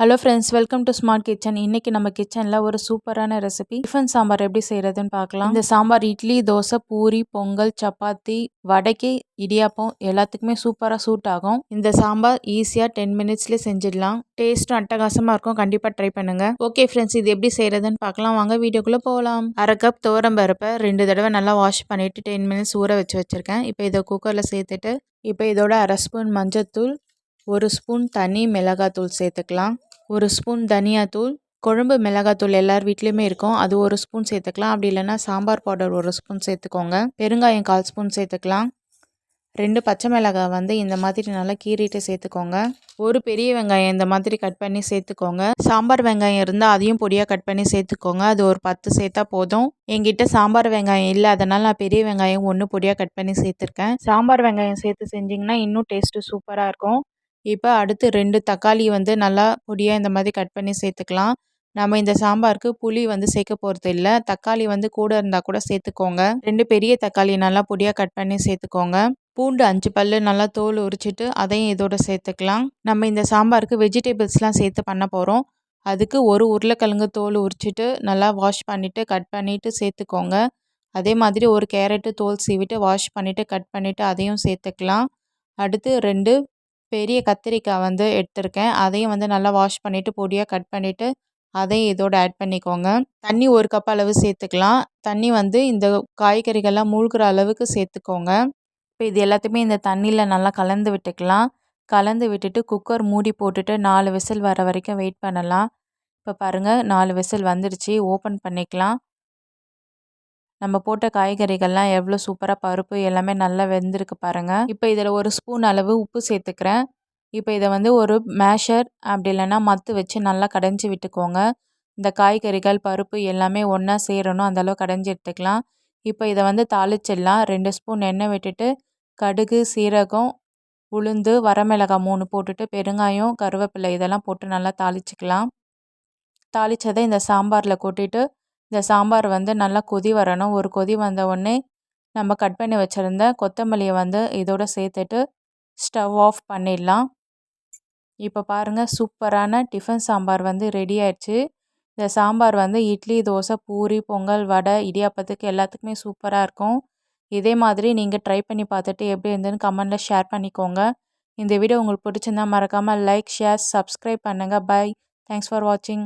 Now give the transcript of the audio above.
Hello friends welcome to smart kitchen இன்றைக்கி நம்ம கிச்சனில் ஒரு சூப்பரான ரெசிபி டிஃபன் சாம்பார் எப்படி செய்கிறதுன்னு பார்க்கலாம். இந்த சாம்பார் இட்லி தோசை பூரி பொங்கல் சப்பாத்தி வடைக்கு இடியாப்பம் எல்லாத்துக்குமே சூப்பராக சூட் ஆகும். இந்த சாம்பார் ஈஸியாக டென் மினிட்ஸ்லேயே செஞ்சிடலாம். டேஸ்ட்டும் அட்டகாசமாக இருக்கும். கண்டிப்பாக ட்ரை பண்ணுங்கள் ஓகே ஃப்ரெண்ட்ஸ் இது எப்படி செய்கிறதுன்னு பார்க்கலாம். வாங்க வீடியோக்குள்ளே போகலாம். அரை கப் துவரம் பருப்பை ரெண்டு தடவை நல்லா வாஷ் பண்ணிவிட்டு டென் மினிட்ஸ் ஊற வச்சு வச்சுருக்கேன். இப்போ இதை குக்கரில் சேர்த்துட்டு இப்போ இதோட அரை ஸ்பூன் மஞ்சத்தூள் ஒரு ஸ்பூன் தனி மிளகாத்தூள் சேர்த்துக்கலாம். ஒரு ஸ்பூன் தனியாத்தூள் குழம்பு மிளகாத்தூள் எல்லார் வீட்லேயுமே இருக்கும். அது ஒரு ஸ்பூன் சேர்த்துக்கலாம். அப்படி இல்லைன்னா சாம்பார் பவுடர் ஒரு ஸ்பூன் சேர்த்துக்கோங்க. பெருங்காயம் கால் ஸ்பூன் சேர்த்துக்கலாம். ரெண்டு பச்சை மிளகாய் வந்து இந்த மாதிரி நல்லா கீறிட்டு சேர்த்துக்கோங்க. ஒரு பெரிய வெங்காயம் இந்த மாதிரி கட் பண்ணி சேர்த்துக்கோங்க. சாம்பார் வெங்காயம் இருந்தால் அதையும் பொடியாக கட் பண்ணி சேர்த்துக்கோங்க. அது ஒரு பத்து சேர்த்தா போதும். எங்கிட்ட சாம்பார் வெங்காயம் இல்லை. அதனால் நான் பெரிய வெங்காயம் ஒன்று பொடியாக கட் பண்ணி சேர்த்துருக்கேன். சாம்பார் வெங்காயம் சேர்த்து செஞ்சிங்கன்னா இன்னும் டேஸ்ட்டு சூப்பராக இருக்கும். இப்போ அடுத்து ரெண்டு தக்காளி வந்து நல்லா பொடியாக இந்த மாதிரி கட் பண்ணி சேர்த்துக்கலாம். நம்ம இந்த சாம்பாருக்கு புளி வந்து சேர்க்க போகிறது இல்லை. தக்காளி வந்து கூட இருந்தால் கூட சேர்த்துக்கோங்க. ரெண்டு பெரிய தக்காளி நல்லா பொடியாக கட் பண்ணி சேர்த்துக்கோங்க. பூண்டு அஞ்சு பல் நல்லா தோல் உரிச்சிட்டு அதையும் இதோட சேர்த்துக்கலாம். நம்ம இந்த சாம்பாருக்கு வெஜிடபிள்ஸ்லாம் சேர்த்து பண்ண போகிறோம் அதுக்கு ஒரு உருளைக்கிழங்கு தோல் உரிச்சிட்டு நல்லா வாஷ் பண்ணிவிட்டு கட் பண்ணிவிட்டு சேர்த்துக்கோங்க. அதே மாதிரி ஒரு கேரட்டு தோல் சீவிட்டு வாஷ் பண்ணிவிட்டு கட் பண்ணிவிட்டு அதையும் சேர்த்துக்கலாம். அடுத்து ரெண்டு பெரிய கத்திரிக்காய் வந்து எடுத்திருக்கேன். அதையும் வந்து நல்லா வாஷ் பண்ணிவிட்டு பொடியாக கட் பண்ணிவிட்டு அதையும் இதோட ஆட் பண்ணிக்கோங்க. தண்ணி ஒரு கப் அளவு சேர்த்துக்கலாம். தண்ணி வந்து இந்த காய்கறிகள்லாம் மூழ்கிற அளவுக்கு சேர்த்துக்கோங்க. இப்போ இது எல்லாத்தையுமே இந்த தண்ணியில் நல்லா கலந்து விட்டுக்கலாம். கலந்து விட்டுட்டு குக்கர் மூடி போட்டுட்டு நாலு விசில் வர வரைக்கும் வெயிட் பண்ணலாம். இப்போ பாருங்கள் நாலு விசில் வந்துடுச்சு. ஓப்பன் பண்ணிக்கலாம். நம்ம போட்ட காய்கறிகள்லாம் எவ்வளோ சூப்பராக பருப்பு எல்லாமே நல்லா வெந்திருக்கு பாருங்கள் இப்போ இதில் ஒரு ஸ்பூன் அளவு உப்பு சேர்த்துக்கிறேன். இப்போ இதை வந்து ஒரு மேஷர் அப்படி இல்லைன்னா மத்து வச்சு நல்லா கடைஞ்சி விட்டுக்கோங்க. இந்த காய்கறிகள் பருப்பு எல்லாமே ஒன்றா சேரணும் அந்தளவு கடைஞ்சி எடுத்துக்கலாம். இப்போ இதை வந்து தாளிச்சிடலாம். ரெண்டு ஸ்பூன் எண்ணெய் விட்டுட்டு கடுகு சீரகம் உளுந்து வரமிளகாய் மூணு போட்டுட்டு பெருங்காயம் கருவேப்பிலை இதெல்லாம் போட்டு நல்லா தாளிச்சிக்கலாம். தாளித்ததை இந்த சாம்பாரில் கொட்டிட்டு இந்த சாம்பார் வந்து நல்லா கொதி வரணும். ஒரு கொதி வந்த உடனே நம்ம கட் பண்ணி வச்சுருந்த கொத்தமல்லியை வந்து இதோட சேர்த்துட்டு ஸ்டவ் ஆஃப் பண்ணிடலாம். இப்போ பாருங்கள் சூப்பரான டிஃபன் சாம்பார் வந்து ரெடி ஆயிடுச்சு. இந்த சாம்பார் வந்து இட்லி தோசை பூரி பொங்கல் வடை இடியாப்பத்துக்கு எல்லாத்துக்குமே சூப்பராக இருக்கும். இதே மாதிரி நீங்கள் ட்ரை பண்ணி பார்த்துட்டு எப்படி இருந்ததுன்னு கமெண்டில் ஷேர் பண்ணிக்கோங்க. இந்த வீடியோ உங்களுக்கு பிடிச்சிருந்தா மறக்காமல் லைக் ஷேர் சப்ஸ்கிரைப் பண்ணுங்கள் பை. தேங்க்ஸ் ஃபார் வாட்சிங்.